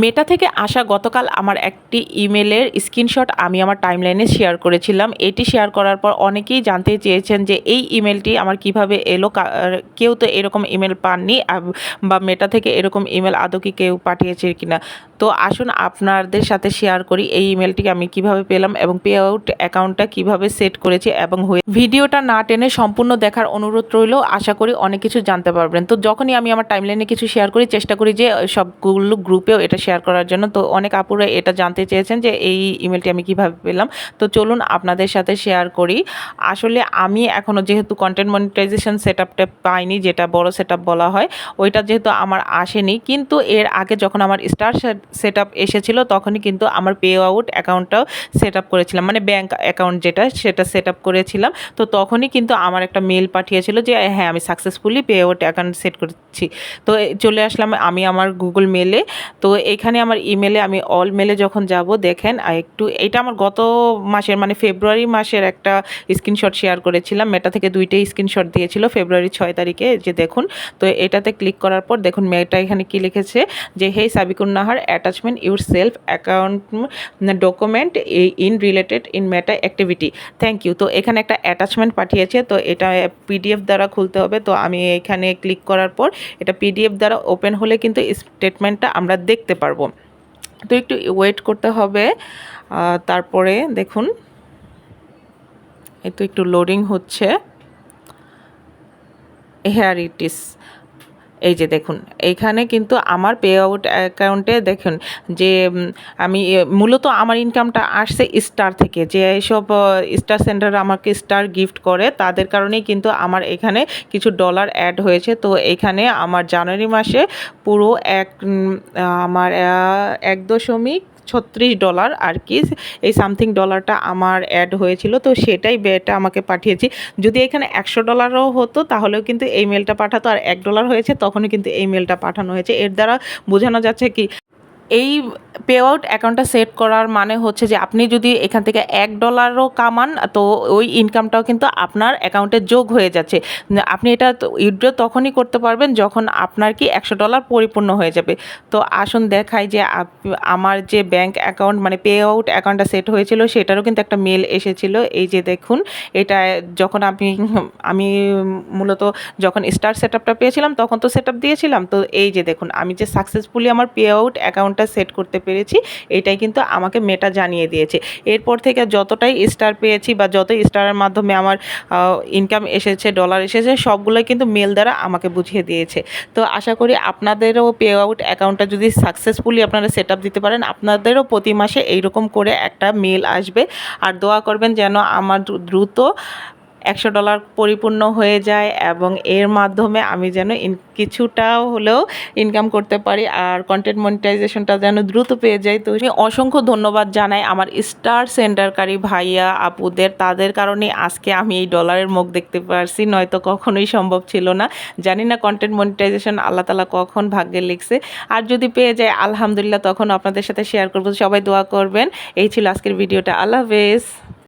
মেটা থেকে আসা গতকাল আমার একটি ইমেলের স্ক্রিনশট আমি আমার টাইমলাইনে শেয়ার করেছিলাম। এটি শেয়ার করার পর অনেকেই জানতে চেয়েছেন যে এই ইমেলটি আমার কীভাবে এলো কেউ তো এরকম ইমেল পাননি বা মেটা থেকে এরকম ইমেল আদৌ কি কেউ পাঠিয়েছে কিনা। তো আসুন আপনাদের সাথে শেয়ার করি, এই ইমেলটি আমি কীভাবে পেলাম এবং পে আউট অ্যাকাউন্টটা কীভাবে সেট করেছি এবং হয়ে ভিডিওটা না টেনে সম্পূর্ণ দেখার অনুরোধ রইল, আশা করি অনেক কিছু জানতে পারবেন। তো যখনই আমি আমার টাইমলাইনে কিছু শেয়ার করি, চেষ্টা করি যে সবগুলো গ্রুপেও এটা শেয়ার করার জন্য। তো অনেক আপুরা এটা জানতে চেয়েছেন যে এই ইমেলটি আমি কীভাবে পেলাম। তো চলুন আপনাদের সাথে শেয়ার করি। আসলে আমি এখনও যেহেতু কন্টেন্ট মনিটাইজেশন সেট পাইনি, যেটা বড় সেট বলা হয়, ওইটা যেহেতু আমার আসেনি। কিন্তু এর আগে যখন আমার স্টার সেট আপ এসেছিল, তখনই কিন্তু আমার পে আউট অ্যাকাউন্টটাও সেট আপ করেছিলাম। মানে ব্যাঙ্ক অ্যাকাউন্ট যেটা, সেটা সেট আপ করেছিলাম। তো তখনই কিন্তু আমার একটা মেল পাঠিয়েছিল যে হ্যাঁ আমি successfully pay out account set করেছি। তো চলে আসলাম আমি আমার গুগল মেলে তো এখানে আমার ইমেলে আমি অল মেলে যখন যাব, দেখেন একটু, এটা আমার গত মাসের মানে ফেব্রুয়ারি মাসের একটা স্ক্রিনশট শেয়ার করেছিলাম। মেটা থেকে দুইটাই স্ক্রিনশট দিয়েছিল ফেব্রুয়ারি ছয় তারিখে যে দেখুন। তো এটাতে ক্লিক করার পর দেখুন মেয়েটা এখানে কি লিখেছে? যে hey Sabikun Nahar attachment your self account document in related in Meta activity thank you তো এখানে একটা অ্যাটাচমেন্ট পাঠিয়েছে, তো এটা পিডিএফ দ্বারা খুলতে হবে। তো আমি এখানে ক্লিক করার পর, এটা পিডিএফ দ্বারা ওপেন হলে কিন্তু স্টেটমেন্টটা আমরা দেখতে পারব। তো একটু ওয়েট করতে হবে। তারপরে দেখুন এতো একটু লোডিং হচ্ছে। হেয়ার ইট ইস এই যে দেখুন এইখানে কিন্তু আমার পে আউট অ্যাকাউন্টে দেখুন যে আমি মূলত আমার ইনকামটা আসছে স্টার থেকে। যে এইসব স্টার সেন্টার আমাকে স্টার গিফট করে, তাদের কারণেই কিন্তু আমার এখানে কিছু ডলার অ্যাড হয়েছে। তো এখানে আমার জানুয়ারি মাসে পুরো এক আমার এক দশমিক ছত্রিশ ডলার আর কি। এই সামথিং ডলারটা আমার অ্যাড হয়েছিল, তো সেটাই বেটা আমাকে পাঠিয়েছি। যদি এখানে একশো ডলারও হতো, তাহলেও কিন্তু এই মেলটা পাঠাতো। আর এক ডলার হয়েছে তখনই কিন্তু এই মেলটা পাঠানো হয়েছে। এর দ্বারা বোঝানো যাচ্ছে কি এই পে আউট অ্যাকাউন্টটা সেট করার মানে হচ্ছে যে আপনি যদি এখান থেকে এক ডলারও কামান, তো ওই ইনকামটাও কিন্তু আপনার অ্যাকাউন্টে যোগ হয়ে যাচ্ছে। আপনি এটা উইথড্র তখনই করতে পারবেন যখন আপনার কি একশো ডলার পরিপূর্ণ হয়ে যাবে। তো আসুন দেখাই যে আমার যে ব্যাংক অ্যাকাউন্ট মানে পে আউট অ্যাকাউন্টটা সেট হয়েছিল, সেটারও কিন্তু একটা মেল এসেছিল। এই যে দেখুন, এটা যখন আমি আমি মূলত যখন স্টার সেট পেয়েছিলাম, তখন তো সেট দিয়েছিলাম। তো এই যে দেখুন, আমি যে সাকসেসফুলি আমার পে আউট অ্যাকাউন্টটা সেট করতে পেরেছি, এটাই কিন্তু আমাকে মেটা জানিয়ে দিয়েছে। এরপর থেকে যতটাই স্টার পেয়েছি বা যতই স্টারের মাধ্যমে আমার ইনকাম এসেছে ডলার এসেছে, সবগুলোই কিন্তু মেল দ্বারা আমাকে বুঝিয়ে দিয়েছে। তো আশা করি আপনাদেরও পে আউট অ্যাকাউন্টটা যদি সাকসেসফুলি আপনারা সেট আপ দিতে পারেন, আপনাদেরও প্রতি মাসে এইরকম করে একটা মেল আসবে। আর দোয়া করবেন যেন আমার দ্রুত একশো ডলার পরিপূর্ণ হয়ে যায় এবং এর মাধ্যমে আমি যেন কিছুটাও হলেও ইনকাম করতে পারি আর কন্টেন্ট মনিটাইজেশনটা যেন দ্রুত পেয়ে যাই। তো অসংখ্য ধন্যবাদ জানাই আমার স্টার সেন্টারকারী ভাইয়া, আপুদের। তাদের কারণে আজকে আমি এই ডলারের মুখ দেখতে পারছি, নয়তো কখনোই সম্ভব ছিল না। জানি না কন্টেন্ট মনিটাইজেশন আল্লাহ তালা কখন ভাগ্যে লিখছে। আর যদি পেয়ে যায়, আলহামদুলিল্লাহ তখন আপনাদের সাথে শেয়ার করব। সবাই দোয়া করবেন। এই ছিল আজকের ভিডিওটা। আল্লাহ হাফেজ।